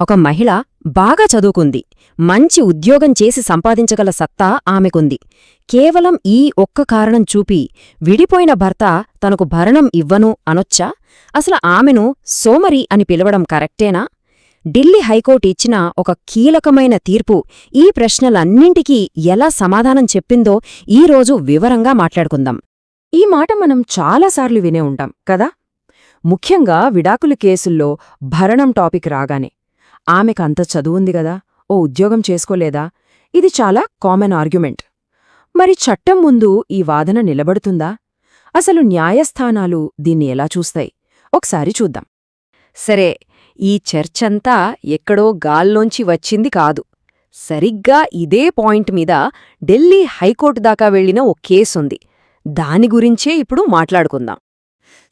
ఒక మహిళ బాగా చదువుకుంది. మంచి ఉద్యోగం చేసి సంపాదించగల సత్తా ఆమెకుంది. కేవలం ఈ ఒక్క కారణం చూపి విడిపోయిన భర్త తనకు భరణం ఇవ్వను అనొచ్చా? అసలు ఆమెను సోమరి అని పిలవడం కరెక్టేనా? ఢిల్లీ హైకోర్టు ఇచ్చిన ఒక కీలకమైన తీర్పు ఈ ప్రశ్నలన్నింటికీ ఎలా సమాధానం చెప్పిందో ఈరోజు వివరంగా మాట్లాడుకుందాం. ఈ మాట మనం చాలాసార్లు వినే ఉంటాం కదా? ముఖ్యంగా విడాకుల కేసుల్లో భరణం టాపిక్ రాగానే. ఆమెకంత చదువుంది గదా ఓ ఉద్యోగం చేసుకోలేదా? ఇది చాలా కామన్ ఆర్గ్యుమెంట్. మరి చట్టం ముందు ఈ వాదన నిలబడుతుందా? అసలు న్యాయస్థానాలు దీన్ని ఎలా చూస్తాయి? ఒకసారి చూద్దాం. సరే ఈ చర్చంతా ఎక్కడో గాల్లోంచి వచ్చింది కాదు. సరిగ్గా ఇదే పాయింట్ మీద ఢిల్లీ హైకోర్టు దాకా వెళ్ళిన ఓ కేసుంది. దాని గురించే ఇప్పుడు మాట్లాడుకుందాం.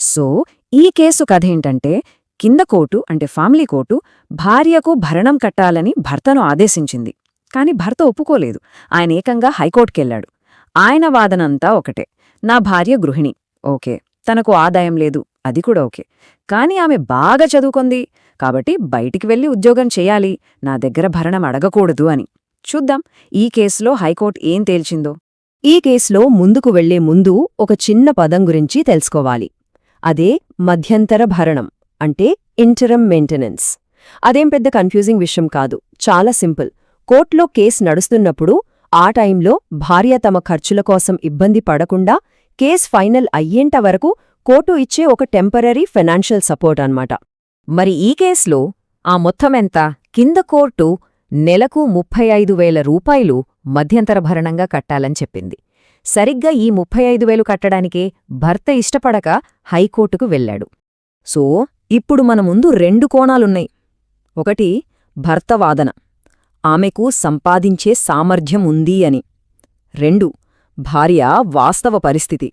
సో ఈ కేసు కథేంటంటే కింద కోర్టు అంటే ఫ్యామిలీ కోర్టు భార్యకు భరణం కట్టాలని భర్తను ఆదేశించింది. కాని భర్త ఒప్పుకోలేదు. ఆయన ఏకంగా హైకోర్టుకెళ్ళాడు ఆయన వాదనంతా ఒకటే. నా భార్య గృహిణి. ఓకే. తనకు ఆదాయం లేదు. అది కూడా ఓకే. కాని ఆమె బాగా చదువుకుంది. కాబట్టి బయటికి వెళ్ళి ఉద్యోగం చేయాలి. నా దగ్గర భరణం అడగకూడదు అని. చూద్దాం. ఈ కేసులో హైకోర్టు ఏం తేల్చిందో? ఈ కేసులో ముందుకు వెళ్ళే ముందు ఒక చిన్న పదం గురించి తెలుసుకోవాలి. అదే మధ్యంతర భరణం. అంటే ఇంటరం మెయింటెనెన్స్ అదేం పెద్ద కన్ఫ్యూజింగ్ విషయం కాదు. చాలా సింపుల్ కోర్టులో కేసు నడుస్తున్నప్పుడు ఆ టైంలో భార్య తమ ఖర్చుల కోసం ఇబ్బంది పడకుండా కేస్ ఫైనల్ అయ్యేంట వరకు కోర్టు ఇచ్చే ఒక టెంపరరీ ఫైనాన్షియల్ సపోర్ట్ అన్నమాట. మరి ఈ కేసులో ఆ మొత్తమెంత కింద కోర్టు నెలకు ముప్పై ఐదు వేల రూపాయలు మధ్యంతర భరణంగా కట్టాలని చెప్పింది. సరిగ్గా ఈ ముప్పై ఐదు వేలు కట్టడానికే భర్త ఇష్టపడక హైకోర్టుకు వెళ్ళాడు. సో ఇప్పుడు మన ముందు రెండు కోణాలున్నాయి. ఒకటి భర్త వాదన ఆమెకు సంపాదించే సామర్థ్యం ఉంది అని. రెండు భార్య వాస్తవ పరిస్థితి.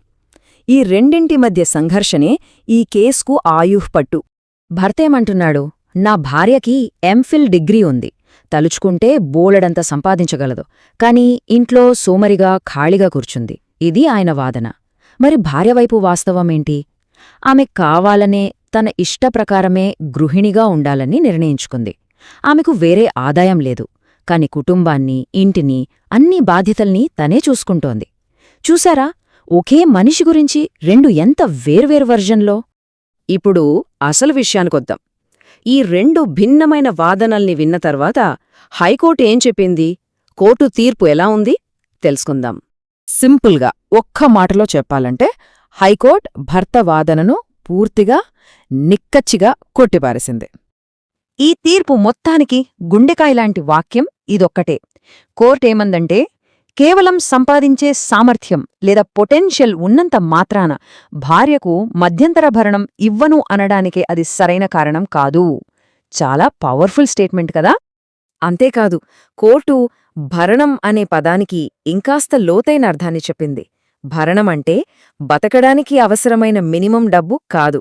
ఈ రెండింటి మధ్య సంఘర్షణే ఈ కేసుకు ఆయుహ్పట్టు. భర్తేమంటున్నాడు? నా భార్యకి ఎంఫిల్ డిగ్రీ ఉంది. తలుచుకుంటే బోలెడంత సంపాదించగలదు. కాని ఇంట్లో సోమరిగా ఖాళీగా కూర్చుంది. ఇది ఆయన వాదన. మరి భార్యవైపు వాస్తవమేంటి? ఆమె కావాలనే తన ఇష్టప్రకారమే గృహిణిగా ఉండాలని నిర్ణయించుకుంది. ఆమెకు వేరే ఆదాయం లేదు. కాని కుటుంబాన్ని ఇంటిని అన్ని బాధ్యతల్ని తనే చూసుకుంటోంది. చూశారా? ఒకే మనిషి గురించి రెండు ఎంత వేర్వేరు వర్జన్లో? ఇప్పుడు అసలు విషయానికొద్దాం. ఈ రెండు భిన్నమైన వాదనల్ని విన్న తర్వాత హైకోర్టు ఏం చెప్పింది? కోర్టు తీర్పు ఎలా ఉంది? తెలుసుకుందాం. సింపుల్గా ఒక్క మాటలో చెప్పాలంటే హైకోర్టు భర్త వాదనను పూర్తిగా నిక్కచ్చిగా కొట్టిపారేసింది. ఈ తీర్పు మొత్తానికి గుండెకాయలాంటి వాక్యం ఇదొక్కటే. కోర్టేమందంటే కేవలం సంపాదించే సామర్థ్యం లేదా పొటెన్షియల్ ఉన్నంత మాత్రాన భార్యకు మధ్యంతర భరణం ఇవ్వను అనడానికే అది సరైన కారణం కాదు. చాలా పవర్ఫుల్ స్టేట్మెంట్ కదా? అంతేకాదు కోర్టు భరణం అనే పదానికి ఇంకాస్త లోతైన అర్థాన్ని చెప్పింది. భరణం అంటే బతకడానికి అవసరమైన మినిమం డబ్బు కాదు.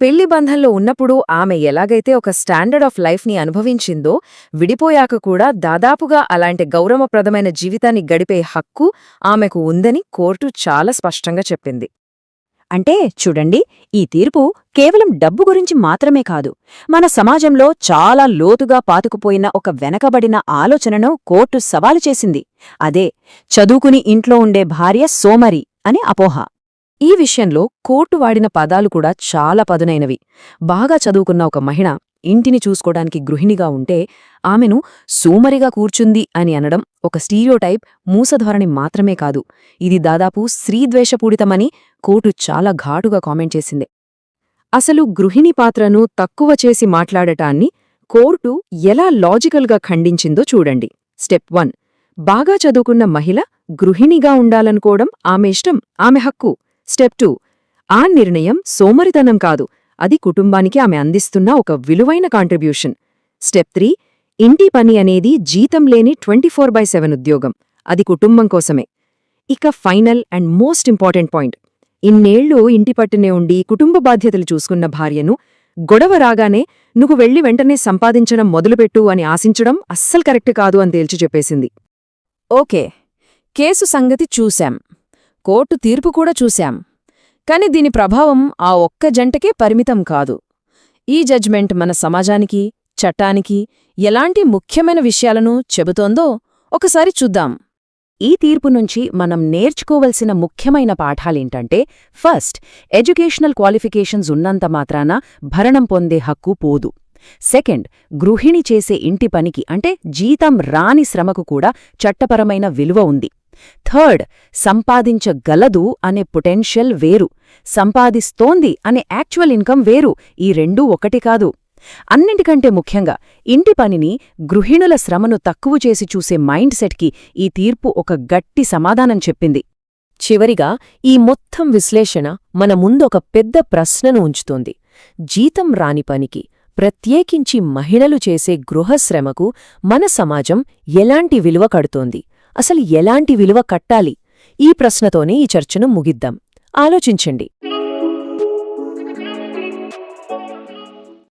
పెళ్ళి బంధంలో ఉన్నప్పుడు ఆమె ఎలాగైతే ఒక స్టాండర్డ్ ఆఫ్ లైఫ్ని అనుభవించిందో విడిపోయాక కూడా దాదాపుగా అలాంటి గౌరవప్రదమైన జీవితాన్ని గడిపే హక్కు ఆమెకు ఉందని కోర్టు చాలా స్పష్టంగా చెప్పింది. అంటే చూడండి ఈ తీర్పు కేవలం డబ్బు గురించి మాత్రమే కాదు. మన సమాజంలో చాలా లోతుగా పాతుకుపోయిన ఒక వెనకబడిన ఆలోచనను కోర్టు సవాలు చేసింది. అదే చదువుకుని ఇంట్లో ఉండే భార్య సోమరి అని అపోహ. ఈ విషయంలో కోర్టు వాడిన పదాలు కూడా చాలా పదునైనవి. బాగా చదువుకున్న ఒక మహిళ ఇంటిని చూసుకోడానికి గృహిణిగా ఉంటే ఆమెను సోమరిగా కూర్చుంది అని అనడం ఒక స్టీరియోటైప్ మూసధోరణి మాత్రమే కాదు. ఇది దాదాపు స్త్రీద్వేషపూడితమని కోర్టు చాలా ఘాటుగా కామెంట్ చేసింది. అసలు గృహిణి పాత్రను తక్కువ చేసి మాట్లాడటాన్ని కోర్టు ఎలా లాజికల్గా ఖండించిందో చూడండి. Step one. బాగా చదువుకున్న మహిళ గృహిణిగా ఉండాలనుకోవడం ఆమె ఇష్టం ఆమె హక్కు. Step two. ఆ నిర్ణయం సోమరితనం కాదు అది కుటుంబానికి ఆమె అందిస్తున్న ఒక విలువైన కాంట్రిబ్యూషన్. స్టెప్ త్రీ ఇంటి పని అనేది జీతం లేని ట్వంటీ ఫోర్ బై సెవెన్ ఉద్యోగం. అది కుటుంబం కోసమే. ఇక final and most important point. ఇన్నేళ్ళు ఇంటి పట్టునే ఉండి కుటుంబ బాధ్యతలు చూసుకున్న భార్యను గొడవ రాగానే నువ్వు వెళ్ళి వెంటనే సంపాదించడం మొదలుపెట్టు అని ఆశించడం అస్సలు కరెక్ట్ కాదు అని తేల్చి చెప్పేసింది. ఓకే కేసు సంగతి చూశాం. కోర్టు తీర్పు కూడా చూశాం. కాని దీని ప్రభావం ఆ ఒక్క జంటకే పరిమితం కాదు. ఈ జడ్జ్మెంట్ మన సమాజానికి చట్టానికి ఎలాంటి ముఖ్యమైన విషయాలను చెబుతోందో ఒకసారి చూద్దాం. ఈ తీర్పు నుంచి మనం నేర్చుకోవలసిన ముఖ్యమైన పాఠాలేంటంటే ఫస్ట్ ఎడ్యుకేషనల్ క్వాలిఫికేషన్స్ ఉన్నంత మాత్రాన భరణం పొందే హక్కు పోదు. సెకండ్ గృహిణి చేసే ఇంటి పనికి అంటే జీతం రాని శ్రమకు కూడా చట్టపరమైన విలువ ఉంది. థర్డ్ సంపాదించగలదు అనే పొటెన్షియల్ వేరు. సంపాదిస్తోంది అనే యాక్చువల్ ఇన్కమ్ వేరు. ఈ రెండూ ఒకటి కాదు. అన్నింటికంటే ముఖ్యంగా ఇంటి పనిని గృహిణుల శ్రమను తక్కువ చేసి చూసే మైండ్ సెట్కి ఈ తీర్పు ఒక గట్టి సమాధానం చెప్పింది. చివరిగా ఈ మొత్తం విశ్లేషణ మన ముందొక పెద్ద ప్రశ్నను ఉంచుతోంది. జీతం రాని పనికి ప్రత్యేకించి మహిళలు చేసే గృహశ్రమకు మన సమాజం ఎలాంటి విలువ కడుతోంది? అసలు ఎలాంటి విలువ కట్టాలి? ఈ ప్రశ్నతోనే ఈ చర్చను ముగిద్దాం. ఆలోచించండి.